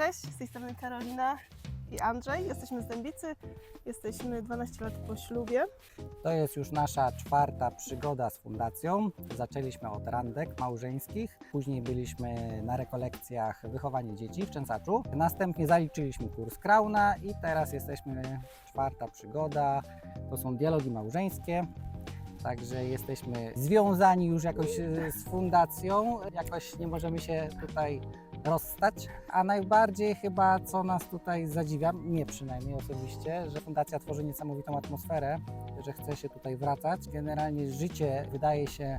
Cześć, z tej strony Karolina i Andrzej. Jesteśmy z Dębicy. Jesteśmy 12 lat po ślubie. To jest już nasza czwarta przygoda z fundacją. Zaczęliśmy od randek małżeńskich, później byliśmy na rekolekcjach wychowanie dzieci w Częsaczu. Następnie zaliczyliśmy kurs Krauna i teraz jesteśmy czwarta przygoda. To są dialogi małżeńskie. Także jesteśmy związani już jakoś e, z fundacją. Jakoś nie możemy się tutaj rozstać. A najbardziej chyba co nas tutaj zadziwia, mnie przynajmniej osobiście, że fundacja tworzy niesamowitą atmosferę, że chce się tutaj wracać. Generalnie życie wydaje się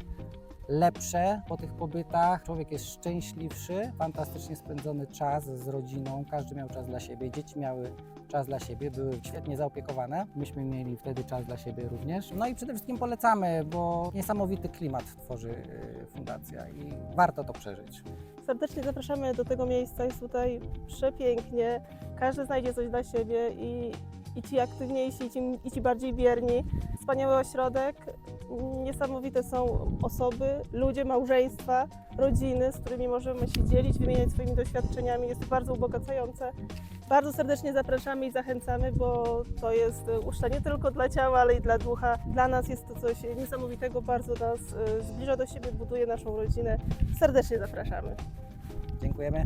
lepsze po tych pobytach. Człowiek jest szczęśliwszy, fantastycznie spędzony czas z rodziną, każdy miał czas dla siebie, dzieci miały czas dla siebie, były świetnie zaopiekowane. Myśmy mieli wtedy czas dla siebie również. No i przede wszystkim polecamy, bo niesamowity klimat tworzy y, fundacja i warto to przeżyć. Serdecznie zapraszamy do tego miejsca. Jest tutaj przepięknie. Każdy znajdzie coś dla siebie i, i ci aktywniejsi, i ci, i ci bardziej bierni. Wspaniały ośrodek. Niesamowite są osoby, ludzie, małżeństwa, rodziny, z którymi możemy się dzielić, wymieniać swoimi doświadczeniami. Jest to bardzo ubogacające. Bardzo serdecznie zapraszamy i zachęcamy, bo to jest uczta nie tylko dla ciała, ale i dla ducha. Dla nas jest to coś niesamowitego, bardzo nas e, zbliża do siebie, buduje naszą rodzinę. Serdecznie zapraszamy. Dziękujemy.